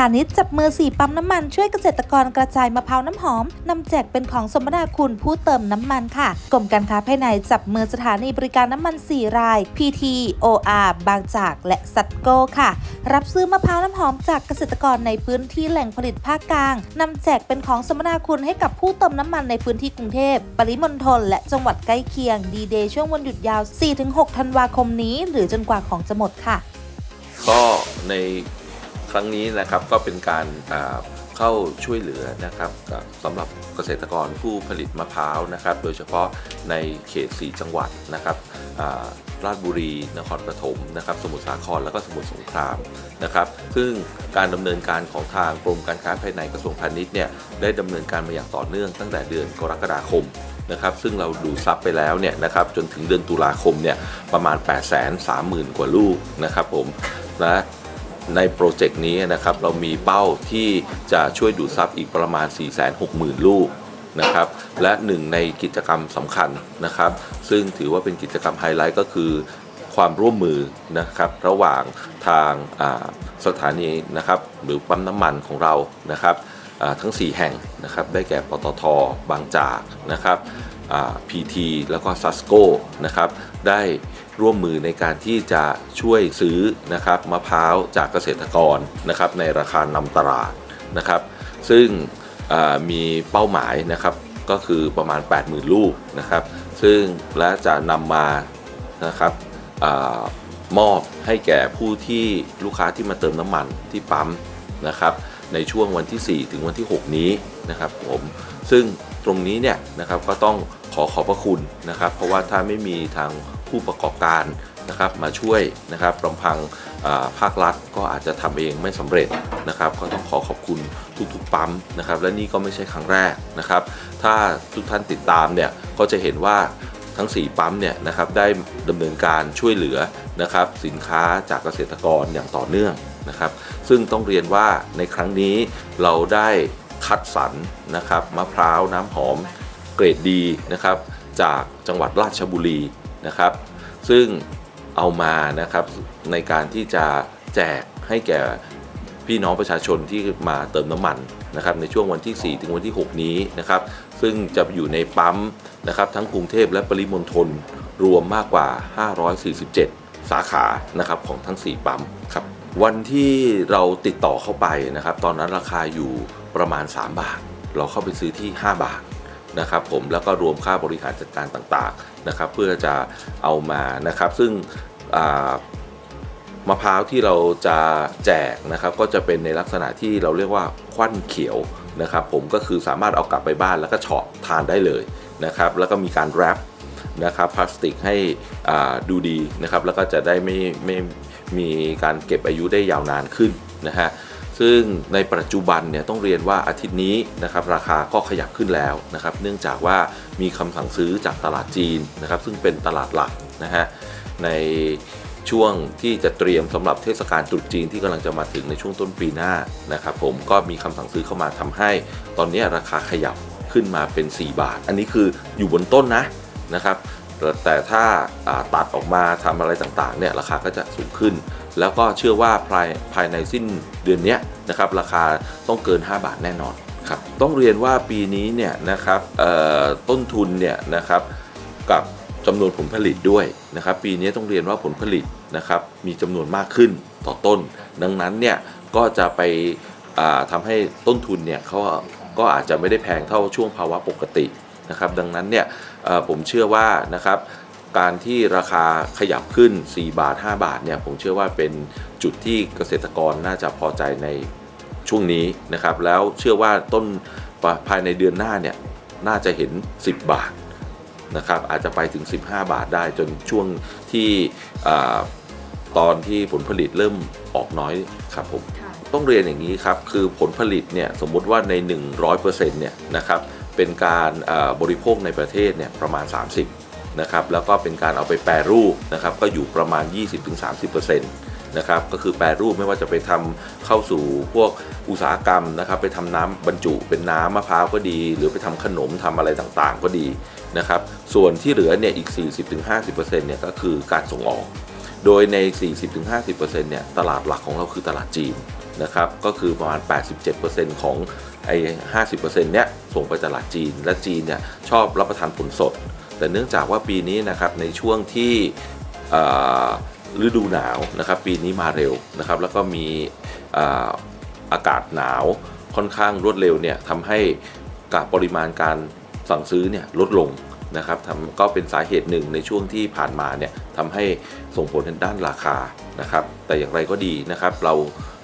พาณิชย์จับมือสี่ปั๊มน้ำมันช่วยเกษตรกรกระจายมะพร้าวน้ำหอมนำแจกเป็นของสมนาคุณผู้เติมน้ำมันค่ะ กรมการค้าภายในจับมือสถานีบริการน้ำมัน 4 ราย PT OR บางจากและสัตโกค่ะ รับซื้อมะพร้าวน้ำหอมจากเกษตรกรในพื้นที่แหล่งผลิตภาคกลางนำแจกเป็นของสมนาคุณให้กับผู้เติมน้ำมันในพื้นที่กรุงเทพ ปริมณฑลและจังหวัดใกล้เคียงดีเดย์ช่วงวันหยุดยาว 4-6 ธันวาคมนี้ หรือจนกว่าของจะหมดค่ะ ก็ใน รั้งนี้นะครับก็เป็นการเข้าช่วยเหลือนะครับสำหรับเกษตรกรผู้ผลิตมะพร้าวนะครับ โดยเฉพาะในเขต 4 จังหวัดนะครับอ่าราชบุรี นครปฐมนะครับ สมุทรสาคร แล้วก็สมุทรสงครามนะครับ ซึ่งการดำเนินการของทางกรมการค้าภายในกระทรวงพาณิชย์เนี่ยได้ดำเนินการมาอย่างต่อเนื่องตั้งแต่เดือนกรกฎาคมนะครับ ซึ่งเราดูซับไปแล้วเนี่ยนะครับจนถึงเดือนตุลาคมเนี่ยประมาณ 8 3 0 0 0 0 กว่าลูกนะครับผมนะ ในโปรเจกต์นี้นะครับเรามีเป้าที่จะช่วยดูดซับอีกประมาณ 460,000 ลูกนะครับและหนึ่งในกิจกรรมสำคัญนะครับ ซึ่งถือว่าเป็นกิจกรรมไฮไลท์ก็คือความร่วมมือนะครับระหว่างทางสถานีนะครับหรือปั๊มน้ำมันของเรานะครับทั้ง 4 แห่งนะครับได้แก่ปตทบางจากนะครับพีทีแล้วก็ซัสโกนะครับได้ ร่วมมือในการที่จะช่วยซื้อนะครับมะพร้าวจากเกษตรกรนะครับในราคานำตลาดนะครับ ซึ่งมีเป้าหมายนะครับก็คือประมาณ 80,000 ลูกนะครับ ซึ่งและจะนำมานะครับอมอบให้แก่ผู้ที่ลูกค้าที่มาเติมน้ำมันที่ปั๊มนะครับ ในช่วงวันที่ 4 ถึงวันที่ 6 นี้นะครับผมซึ่งตรงนี้เนี่ยนะครับก็ต้องขอขอบพระคุณนะครับ เพราะว่าถ้าไม่มีทาง ผู้ประกอบการนะครับมาช่วยนะครับลำพังภาครัฐก็อาจจะทำเองไม่สำเร็จนะครับ ก็ต้องขอขอบคุณทุกๆปั๊มนะครับ และนี่ก็ไม่ใช่ครั้งแรกนะครับ ถ้าทุกท่านติดตามเนี่ยก็จะเห็นว่าทั้ง 4 ปั๊มเนี่ยนะครับได้ดำเนินการช่วยเหลือนะครับสินค้าจากเกษตรกรอย่างต่อเนื่องนะครับ ซึ่งต้องเรียนว่าในครั้งนี้เราได้คัดสรรนะครับมะพร้าวน้ำหอมเกรดดีนะครับจากจังหวัดราชบุรี นะครับ ซึ่งเอามานะครับในการที่จะแจกให้แก่พี่น้องประชาชนที่มาเติมน้ำมันนะครับในช่วงวันที่ 4 ถึงวันที่ 6 นี้นะครับ ซึ่งจะอยู่ในปั๊มนะครับทั้งกรุงเทพและปริมณฑลรวมมากกว่า 547 สาขานะครับของทั้ง 4 ปั๊มครับวันที่เราติดต่อเข้าไปนะครับ ตอนนั้นราคาอยู่ประมาณ 3 บาท เราเข้าไปซื้อที่ 5 บาท นะครับผมแล้วก็รวมค่าบริหารจัดการต่างๆนะครับ เพื่อจะเอามานะครับ ซึ่งมะพร้าวที่เราจะแจกนะครับ ก็จะเป็นในลักษณะที่เราเรียกว่าควันเขียวนะครับ ผมก็คือสามารถเอากลับไปบ้านแล้วก็เฉาะทานได้เลยนะครับ แล้วก็มีการแรปนะครับพลาสติกให้ดูดีนะครับ แล้วก็จะได้ไม่ไม่มีการเก็บอายุได้ยาวนานขึ้นนะฮะ ซึ่งในปัจจุบันเนี่ยต้องเรียนว่าอาทิตย์นี้นะครับราคาก็ขยับขึ้นแล้วนะครับ เนื่องจากว่ามีคำสั่งซื้อจากตลาดจีนนะครับ ซึ่งเป็นตลาดหลักนะฮะในช่วงที่จะเตรียมสำหรับเทศกาลตรุษจีนที่กำลังจะมาถึงในช่วงต้นปีหน้านะครับผมก็มีคำสั่งซื้อเข้ามาทำให้ ตอนนี้ราคาขยับขึ้นมาเป็น 4 บาท อันนี้คืออยู่บนต้นนะนะครับแต่ถ้าอ่าตัดออกมาทำอะไรต่างๆเนี่ยราคาก็จะสูงขึ้น แล้วก็เชื่อว่าภายภายในสิ้นเดือนนี้นะครับราคาต้องเกิน 5 บาทแน่นอนครับต้องเรียนว่าปีนี้เนี่ยนะครับต้นทุนเนี่ยนะครับกับจำนวนผลผลิตด้วยนะครับปีนี้ต้องเรียนว่าผลผลิตนะครับมีจำนวนมากขึ้นต่อต้น ดังนั้นเนี่ยก็จะไปอ่าทำให้ต้นทุนเนี่ยเขาก็อาจจะไม่ได้แพงเท่าช่วงภาวะปกตินะครับดังนั้นเนี่ยผมเชื่อว่านะครับ การที่ราคาขยับขึ้น 4 บาท 5 บาทเนี่ยผมเชื่อว่าเป็นจุดที่เกษตรกรน่าจะพอใจในช่วงนี้นะครับ แล้วเชื่อว่าต้นภายในเดือนหน้าเนี่ยน่าจะเห็น 10 บาทนะครับอาจจะไปถึง 15 บาทได้จนช่วงที่อ่าตอนที่ผลผลิตเริ่มออกน้อยครับผมต้องเรียนอย่างนี้ครับ คือผลผลิตเนี่ยสมมุติว่าใน 100%เนี่ยนะครับเป็นการเอ่อบริโภคในประเทศเนี่ยประมาณ 30 นะครับแล้วก็เป็นการเอาไปแปรรูปนะครับก็อยู่ประมาณ 20-30%นะครับก็คือแปรรูปไม่ว่าจะไปทำเข้าสู่พวกอุตสาหกรรมนะครับไปทำน้ำบรรจุเป็นน้ำมะพร้าวก็ดี หรือไปทำขนมทำอะไรต่างๆก็ดีนะครับส่วนที่เหลือเนี่ยอีก 40-50%เนี่ยก็คือการส่งออก โดยใน 40-50%เนี่ยตลาดหลักของเราคือตลาดจีนนะครับก็คือประมาณ 87%ของไอ้ 50%เนี้ยส่งไปตลาดจีน และจีนเนี่ยชอบรับประทานผลสด แต่เนื่องจากว่าปีนี้นะครับในช่วงที่ฤดูหนาวนะครับปีนี้มาเร็วนะครับแล้วก็มีอากาศหนาวค่อนข้างรวดเร็วเนี่ยทำให้กับปริมาณการสั่งซื้อเนี่ยลดลงนะครับทำก็เป็นสาเหตุหนึ่งในช่วงที่ผ่านมาเนี่ยทำให้ส่งผลทางด้านราคานะครับ แต่อย่างไรก็ดีนะครับเรา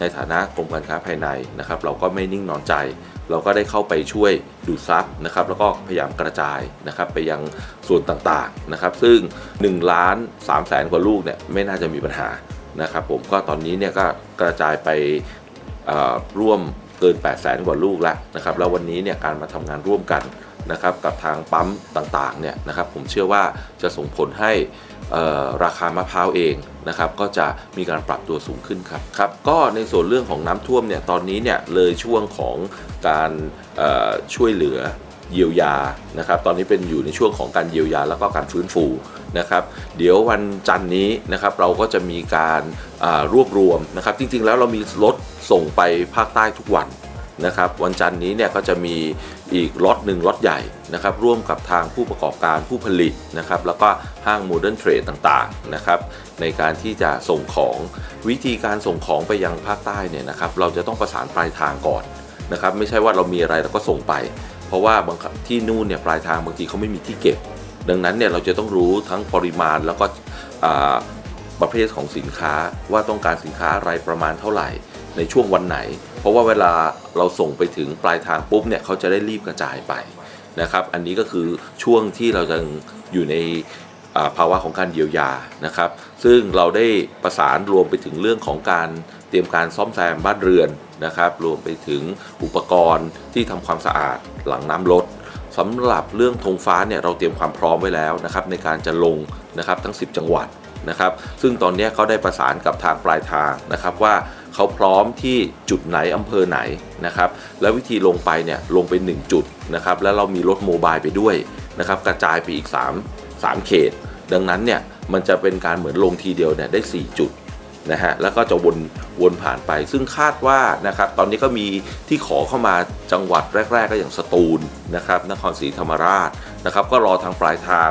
ในฐานะกรมการค้าภายในนะครับเราก็ไม่นิ่งนอนใจ เราก็ได้เข้าไปช่วยดูดซับนะครับแล้วก็พยายามกระจายนะครับไปยังส่วนต่างๆนะครับซึ่ง1ล้าน3แสนกว่าลูกเนี่ยไม่น่าจะมีปัญหานะครับผมก็ตอนนี้เนี่ยก็กระจายไปร่วมเกิน 8 0 0แสนกว่าลูกแล้วนะครับแล้ววันนี้เนี่ยการมาทำงานร่วมกัน นะครับกับทางปั๊มต่างๆเนี่ยนะครับผมเชื่อว่าจะส่งผลให้ราคามะพร้าวเองนะครับก็จะมีการปรับตัวสูงขึ้นครับครับก็ในส่วนเรื่องของน้ำท่วมเนี่ยตอนนี้เนี่ยเลยช่วงของการช่วยเหลือเยียวยานะครับตอนนี้เป็นอยู่ในช่วงของการเยียวยาแล้วก็การฟื้นฟูนะครับเดี๋ยววันจันทร์นี้นะครับเราก็จะมีการารวบรวมนะครับจริงๆแล้วเรามีรถส่งไปภาคใต้ทุกวัน นะครับวันจันทร์นี้เนี่ยก็จะมีอีกล็อตหนึ่งล็อตใหญ่นะครับร่วมกับทางผู้ประกอบการผู้ผลิตนะครับแล้วก็ห้างโมเดิร์นเทรดต่างๆนะครับในการที่จะส่งของวิธีการส่งของไปยังภาคใต้เนี่ยนะครับเราจะต้องประสานปลายทางก่อนนะครับไม่ใช่ว่าเรามีอะไรเราก็ส่งไป เพราะว่าบางที่นู่นเนี่ยปลายทางบางทีเขาไม่มีที่เก็บ ดังนั้นเนี่ยเราจะต้องรู้ทั้งปริมาณแล้วก็ประเภทของสินค้าว่าต้องการสินค้าอะไรประมาณเท่าไหร่ ในช่วงวันไหน เพราะว่าเวลาเราส่งไปถึงปลายทางปุ๊บเนี่ยเขาจะได้รีบกระจายไปนะครับ อันนี้ก็คือช่วงที่เราจะอยู่ในภาวะของการเยียวยานะครับ ซึ่งเราได้ประสานรวมไปถึงเรื่องของการเตรียมการซ่อมแซมบ้านเรือนนะครับ รวมไปถึงอุปกรณ์ที่ทำความสะอาดหลังน้ำลดสำหรับเรื่องธงฟ้าเนี่ยเราเตรียมความพร้อมไว้แล้วนะครับในการจะลงนะครับทั้ง 10 จังหวัด นะครับ ซึ่งตอนนี้เขาได้ประสานกับทางปลายทางนะครับว่าเขาพร้อมที่จุดไหนอำเภอไหนนะครับ แล้ววิธีลงไปเนี่ยลงไป 1 จุดนะครับ แล้วเรามีรถโมบายไปด้วยนะครับกระจายไปอีก 3 3 เขต ดังนั้นเนี่ยมันจะเป็นการเหมือนลงทีเดียวเนี่ยได้ 4 จุด นะฮะแล้วก็จะวนวนผ่านไป ซึ่งคาดว่านะครับตอนนี้ก็มีที่ขอเข้ามาจังหวัดแรก ๆ ก็อย่างสตูลนะครับนครศรีธรรมราชนะครับก็รอทางปลายทาง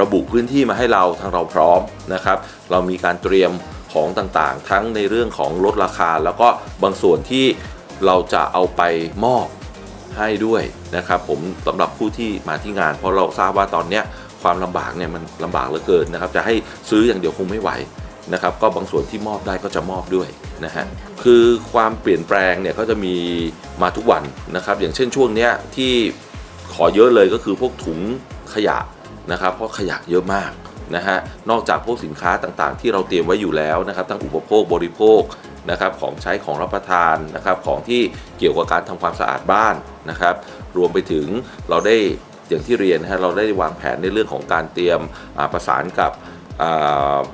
ระบุพื้นที่มาให้เราทางเราพร้อมนะครับเรามีการเตรียมของต่างๆ ทั้งในเรื่องของลดราคา แล้วก็บางส่วนที่เราจะเอาไปมอบให้ด้วยนะครับผมสำหรับผู้ที่มาที่งาน เพราะเราทราบว่าตอนเนี้ยความลำบากเนี่ยมันลำบากเหลือเกินนะครับจะให้ซื้ออย่างเดียวคงไม่ไหว นะครับก็บางส่วนที่มอบได้ก็จะมอบด้วยนะฮะคือความเปลี่ยนแปลงเนี่ยก็จะมีมาทุกวันนะครับอย่างเช่นช่วงเนี้ยที่ขอเยอะเลยก็คือพวกถุงขยะนะครับเพราะขยะเยอะมากนะฮะนอกจากพวกสินค้าต่างๆ ที่เราเตรียมไว้อยู่แล้วนะครับทั้งอุปโภคบริโภคนะครับของใช้ของรับประทานนะครับของที่เกี่ยวกับการทำความสะอาดบ้านนะครับ รวมไปถึงเราได้อย่างที่เรียนนะฮะเราได้วางแผนในเรื่องของการเตรียมประสานกับ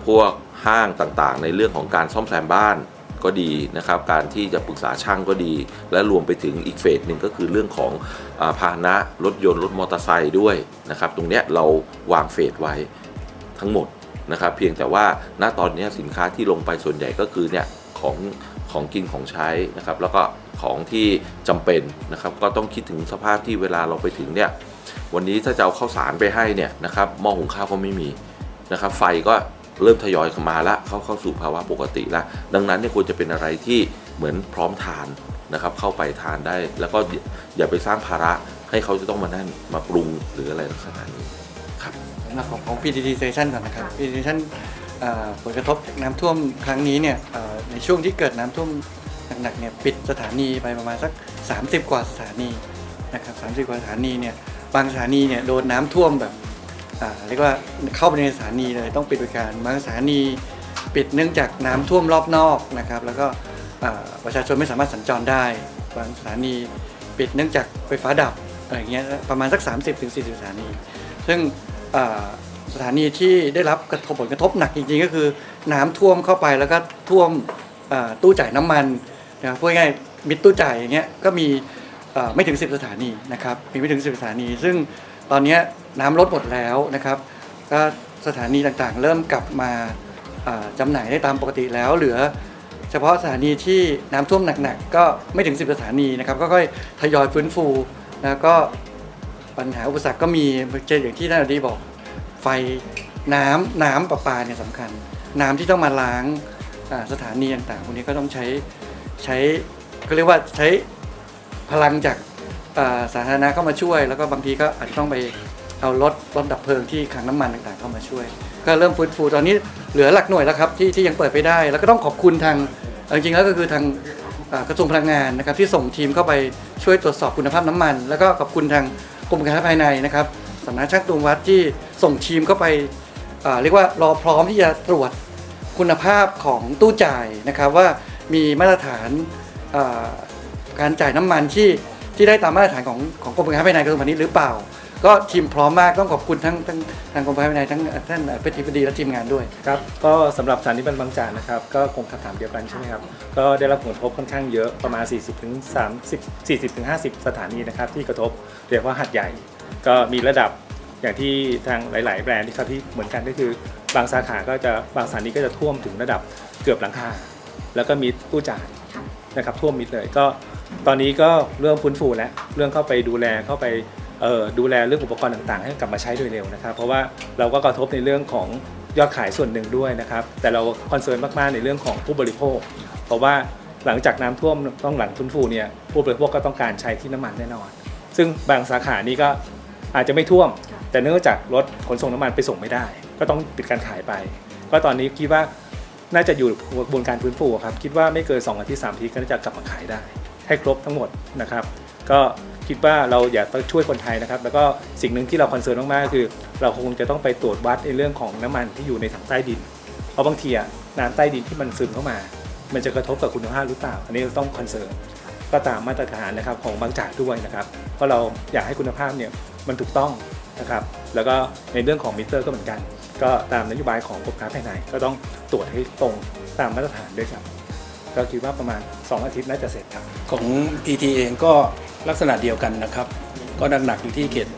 พวก ห้างต่างๆ ในเรื่องของการซ่อมแซมบ้านก็ดีนะครับ การที่จะปรึกษาช่างก็ดี และรวมไปถึงอีกเฟสหนึ่งก็คือเรื่องของอพาหนะรถยนต์รถมอเตอร์ไซค์ด้วยนะครับ ตรงนี้เราวางเฟสไว้ทั้งหมดนะครับ เพียงแต่ว่าณตอนนี้สินค้าที่ลงไปส่วนใหญ่ก็คือเนี่ยของของกินของใช้นะครับ แล้วก็ของที่จำเป็นนะครับ ก็ต้องคิดถึงสภาพที่เวลาเราไปถึงเนี่ยวันนี้ถ้าจะเอาข้าวสารไปให้เนี่ยนะครับหม้อหุงข้าวก็ไม่มีนะครับ ไฟก็ เริ่มทยอยเข้ามาละเข้าเข้าสู่ภาวะปกติล้วดังนั้นเนี่ยควรจะเป็นอะไรที่เหมือนพร้อมทานนะครับเข้าไปทานได้ แล้วก็อย่าไปสร้างภาระให้เขาจะต้องมานั่นมาปรุงหรืออะไรลักษณะนี้ครับสำหรับของของ PTT Station ก่อนนะครับ PTT Station เอ่อผลกระทบจากน้ำท่วมครั้งนี้เนี่ยในช่วงที่เกิดน้ำท่วมหนักๆเนี่ยปิดสถานีไปประมาณสัก 30 กว่าสถานีนะครับ30 กว่าสถานีเนี่ยบางสถานีเนี่ยโดนน้ำท่วมแบบ อ่าเรียกว่าเข้าไปในสถานีเลยต้องปิดบริการบางสถานีปิดเนื่องจากน้ำท่วมรอบนอกนะครับ แล้วก็อ่าประชาชนไม่สามารถสัญจรได้บางสถานีปิดเนื่องจากไฟฟ้าดับอะไรเงี้ยประมาณสัก 30-40 สถานี ซึ่งอ่าสถานีที่ได้รับกระทบผลกระทบหนักจริงๆ ก็คือน้ำท่วมเข้าไปแล้วก็ท่วมอ่าตู้จ่ายน้ำมันนะครับพูดง่ายๆมิดตู้จ่ายอย่างเงี้ยก็มีอ่าไม่ถึง 10 สถานีนะครับมีไม่ถึง 10 สถานี ซึ่ง ตอนนี้น้ำลดหมดแล้วนะครับ ก็สถานีต่างๆ เริ่มกลับมาอ่าจำหน่ายได้ตามปกติแล้ว เหลือ เฉพาะสถานีที่น้ำท่วมหนักๆ ก็ไม่ถึง 10 สถานีนะครับก็ค่อยทยอยฟื้นฟูแล้วก็ปัญหาอุปสรรคก็มีเช่นอย่างที่ท่านอดีบอก ไฟน้ำน้ำประปาเนี่ยสำคัญ น้ำที่ต้องมาล้างสถานีต่างๆพวกนี้ก็ต้องใช้ใช้ก็เรียกว่าใช้พลังจาก สาธารณะเข้ามาช่วย แล้วก็บางทีก็อาจจะต้องไปเอารถรถดับเพลิงที่คลังน้ำมันต่างๆเข้ามาช่วย ก็เริ่มฟื้นฟูตอนนี้เหลือหลักหน่วยแล้วครับที่ที่ยังเปิดไม่ได้ แล้วก็ต้องขอบคุณทางจริงๆแล้วก็คือทางกระทรวงพลังงานนะครับที่ส่งทีมเข้าไปช่วยตรวจสอบคุณภาพน้ำมัน แล้วก็ขอบคุณทางกรมการค้าภายในนะครับสำนักช่างตวงวัดที่ส่งทีมเข้าไปาเรียกว่ารอพร้อมที่จะตรวจคุณภาพของตู้จ่ายนะครับว่ามีมาตรฐานาการจ่ายน้ำมันที่ ที่ได้ตามมาตรฐานของของกรมการค้าภายในกระทรวงพาณิชย์หรือเปล่า ก็ทีมพร้อมมากต้องขอบคุณทั้งทั้งทางกรมการค้าภายในทั้งท่านเพชรธิบดีและทีมงานด้วย ครับ ก็สำหรับสถานีบรรบางจากนะครับ ก็คงคำถามเดียวกันใช่ไหมครับ ก็ได้รับผลกระทบค่อนข้างเยอะประมาณ 40ถึง30 40ถึง50 สถานีนะครับที่กระทบเรียกว่าหัดใหญ่ ก็มีระดับอย่างที่ทางหลาย ๆ แบรนด์ที่ครับที่เหมือนกันก็คือบางสาขาก็จะบางสถานีก็จะท่วมถึงระดับเกือบหลังคา แล้วก็มีตู้จ่ายนะครับท่วมมิดเลยก็ ตอนนี้ก็เริ่มฟื้นฟูแล้วเรื่องเข้าไปดูแลเข้าไปดูแลเรื่องอุปกรณ์ต่างๆ ให้กลับมาใช้โดยเร็วนะครับ เพราะว่าเราก็กระทบในเรื่องของยอดขายส่วนหนึ่งด้วยนะครับ แต่เราคอนเซิร์นมากๆในเรื่องของผู้บริโภค เพราะว่าหลังจากน้ำท่วมต้องหลังฟื้นฟูเนี่ยผู้บริโภคก็ต้องการใช้ที่น้ำมันแน่นอน ซึ่งบางสาขานี้ก็อาจจะไม่ท่วม แต่เนื่องจากรถขนส่งน้ำมันไปส่งไม่ได้ ก็ต้องปิดการขายไป ก็ตอนนี้คิดว่าน่าจะอยู่กระบวนการฟื้นฟูครับคิดว่าไม่เกิน2อาทิตย์3อาทิตย์ก็น่าจะกลับมาขายได้ ให้ครบทั้งหมดนะครับ ก็คิดว่าเราอยากต้องช่วยคนไทยนะครับ แล้วก็สิ่งหนึ่งที่เราคอนเซิร์นมากๆคือ เราคงจะต้องไปตรวจวัดในเรื่องของน้ำมันที่อยู่ในถังใต้ดิน เพราะบางทีอะน้ำใต้ดินที่มันซึมเข้ามา มันจะกระทบกับคุณภาพหรือเปล่า อันนี้เราต้องคอนเซิร์นก็ตามมาตรฐานนะครับของบางจากด้วยนะครับ เพราะเราอยากให้คุณภาพเนี่ยมันถูกต้องนะครับ แล้วก็ในเรื่องของมิเตอร์ก็เหมือนกัน ก็ตามนโยบายของกรมการภายในก็ต้องตรวจให้ตรงตามมาตรฐานด้วยครับ ก็คิดว่าประมาณ 2 อาทิตย์น่าจะเสร็จครับ ของ PT เองก็ลักษณะเดียวกันนะครับ ก็หนักๆอยู่ที่เขต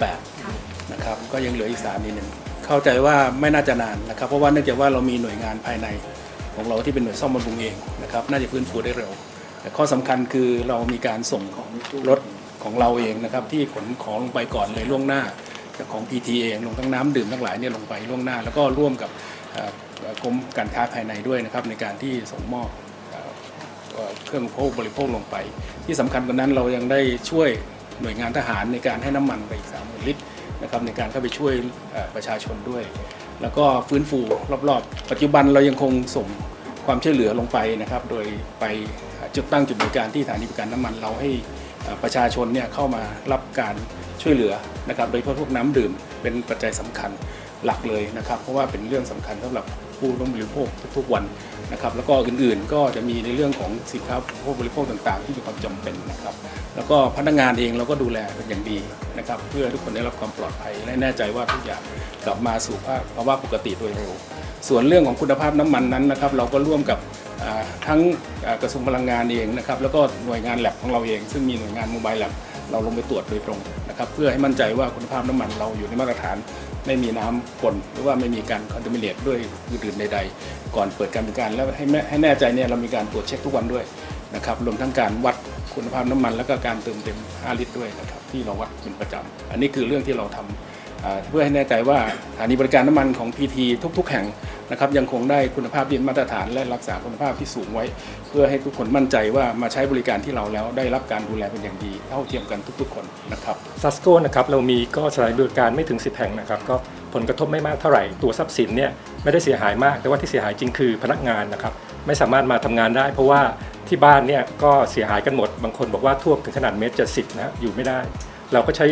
8นะครับก็ยังเหลืออีกสถานีหนึ่งเข้าใจว่าไม่น่าจะนานนะครับ เพราะว่าเนื่องจากว่าเรามีหน่วยงานภายในของเราที่เป็นหน่วยซ่อมบำรุงเองนะครับน่าจะฟื้นฟูได้เร็ว แต่ข้อสำคัญคือเรามีการส่งของรถของเราเองนะครับที่ขนของลงไปก่อนเลยล่วงหน้าจากของ PT เองลงทั้งน้ำดื่มทั้งหลายเนี่ยลงไปล่วงหน้า แล้วก็ร่วมกับเอ่อกรมการค้าภายในด้วยนะครับในการที่ส่งมอบ เครื่องโภคบริโภคลงไป ที่สำคัญกว่านั้นเรายังได้ช่วยหน่วยงานทหารในการให้น้ำมันไปอีก3 0,000ลิตรนะครับในการเข้าไปช่วยประชาชนด้วย แล้วก็ฟื้นฟูรอบๆ ปัจจุบันเรายังคงส่งความช่วยเหลือลงไปนะครับ โดยไปจุดตั้งจุดบริการที่สถานีบริการน้ำมันเราให้ประชาชนเนี่ยเข้ามารับการช่วยเหลือนะครับ โดยเฉพาะพวกน้ำดื่มเป็นปัจจัยสำคัญ หลักเลยนะครับ เพราะว่าเป็นเรื่องสำคัญสำหรับผู้ร่วมบริโภคทุกๆวันนะครับ แล้วก็อื่นๆก็จะมีในเรื่องของสินค้าผู้บริโภคต่างๆ ที่มีความจำเป็นนะครับ แล้วก็พนักงานเองเราก็ดูแลเป็นอย่างดีนะครับ เพื่อทุกคนได้รับความปลอดภัยและแน่ใจว่าทุกอย่างกลับมาสู่ภาพภาวะปกติโดยเร็วส่วนเรื่องของคุณภาพน้ำมันนั้นนะครับ เราก็ร่วมกับทั้งกระทรวงพลังงานเองนะครับ แล้วก็หน่วยงานแลบของเราเอง ซึ่งมีหน่วยงานโมบายแลบเราลงไปตรวจโดยตรงนะครับ เพื่อให้มั่นใจว่าคุณภาพน้ำมันเราอยู่ในมาตรฐาน ไม่มีน้ำปนหรือว่าไม่มีการคอนดมิเนตด้วยอื่นใด ๆ ก่อนเปิดการบริการแล้วให้แม่ให้แน่ใจเนี่ยเรามีการตรวจเช็คทุกวันด้วยนะครับรวมทั้งการวัดคุณภาพน้ำมัน แล้วก็การเติมเต็ม 5 ลิตรด้วยนะครับที่เราวัดเป็นประจำอันนี้คือเรื่องที่เราทำอ่า เพื่อให้แน่ใจว่าสถานีบริการน้ำมันของ PT ทุก ๆ แห่งนะครับยังคงได้คุณภาพที่มาตรฐาน และรักษาคุณภาพที่สูงไว้ เพื่อให้ทุกคนมั่นใจว่ามาใช้บริการที่เราแล้วได้รับการดูแลเป็นอย่างดี เท่าเทียมกันทุกๆ คนนะครับซัสโกนะครับเรามีก็สถานบริการไม่ถึง 10 แห่งนะครับก็ผลกระทบไม่มากเท่าไหร่ตัวทรัพย์สินเนี่ยไม่ได้เสียหายมาก แต่ว่าที่เสียหายจริงคือพนักงานนะครับไม่สามารถมาทำงานได้ เพราะว่าที่บ้านเนี่ยก็เสียหายกันหมดบางคนบอกว่าท่วมถึงขนาดเมตรเจ็ดสิบนะอยู่ไม่ได้ เราก็ใช้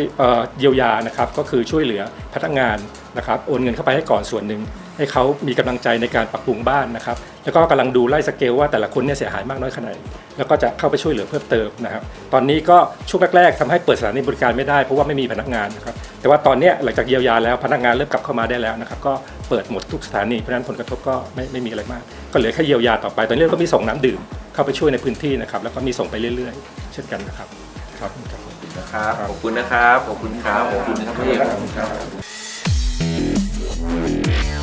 เยียวยานะครับก็คือช่วยเหลือพนักงานนะครับโอนเงินเข้าไปให้ก่อนส่วนหนึ่ง ให้เขามีกำลังใจในการปรับปรุงบ้านนะครับแล้วก็กำลังดูไล่สเกลว่าแต่ละคนเนี่ยเสียหายมากน้อยขนาดไหนแล้วก็จะเข้าไปช่วยเหลือเพิ่มเติมนะครับตอนนี้ก็ช่วงแรกๆทำให้เปิดสถานีบริการไม่ได้เพราะว่าไม่มีพนักงานนะครับแต่ว่าตอนนี้หลังจากเยียวยาแล้วพนักงานเริ่มกลับเข้ามาได้แล้วนะครับก็เปิดหมดทุกสถานีเพราะฉะนั้นผลกระทบก็ไม่ไม่มีอะไรมาก ก็เหลือแค่เยียวยาต่อไป ตอนนี้เราก็มีส่งน้ำดื่มเข้าไปช่วยในพื้นที่นะครับแล้วก็มีส่งไปเรื่อย ๆ เช่นกันนะครับครับ นะครับ ขอบคุณนะครับ ขอบคุณครับ ขอบคุณนะครับขอบคุณครับ